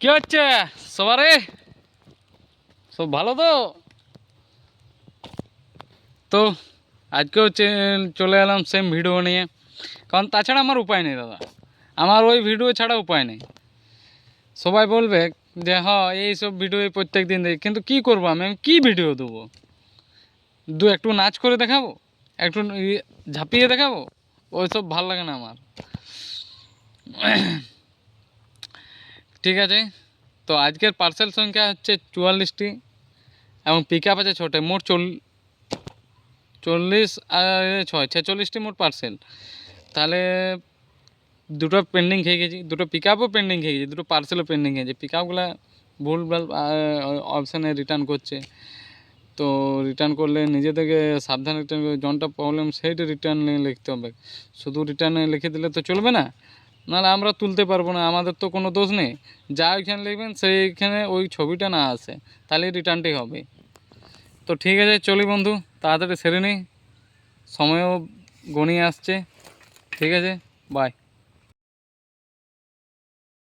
কি হচ্ছে? সবারে? সব ভালো তো? তো, আজকেও চলে এলাম সেম ভিডিও নিয়ে। কারণ তাছাড়া আমার উপায় নেই, দাদা। আমার ওই ভিডিও ছাড়া উপায় নেই। সবাই বলবে যে হ্যাঁ এইসব ভিডিও প্রত্যেক দিন দেখি। কিন্তু কী করব আমি? আমি কী ভিডিও দেবো? দু, একটু নাচ করে দেখাবো? একটু ঝাঁপিয়ে দেখাবো? ওইসব ভালো লাগে না আমার। ঠিক আছে? তো আজকের পার্সেল সংখ্যা হচ্ছে চুয়াল্লিশটি এবং পিক আপ আছে ছোটো মোট চল, চল্লিশ ছয়, ছেচল্লিশটি মোট পার্সেল তাহলে দুটো পেন্ডিং খেয়ে গেছি, দুটো পিক আপও পেন্ডিং খেয়ে গেছি, দুটো পার্সেলও পেন্ডিং হয়ে গেছে। পিক আপগুলো ভুলভাল অপশানে রিটার্ন করছে। তো রিটার্ন করলে নিজে থেকে সাবধানে রিটার্ন করে যনটা প্রবলেম সেইটা রিটার্ন লিখতে হবে। শুধু রিটার্নে লিখে দিলে তো চলবে না? নাহলে আমরা তুলতে পারব না, আমাদের তো কোনো দোষ নেই। যা ওইখানে লিখবেন, সেইখানে ওই ছবিটা না আসে তাহলে রিটার্নটি হবে। তো ঠিক আছে, চলি বন্ধু, তাড়াতাড়ি সেরে নিই সময়ও গণিয়ে আসছে। ঠিক আছে বাই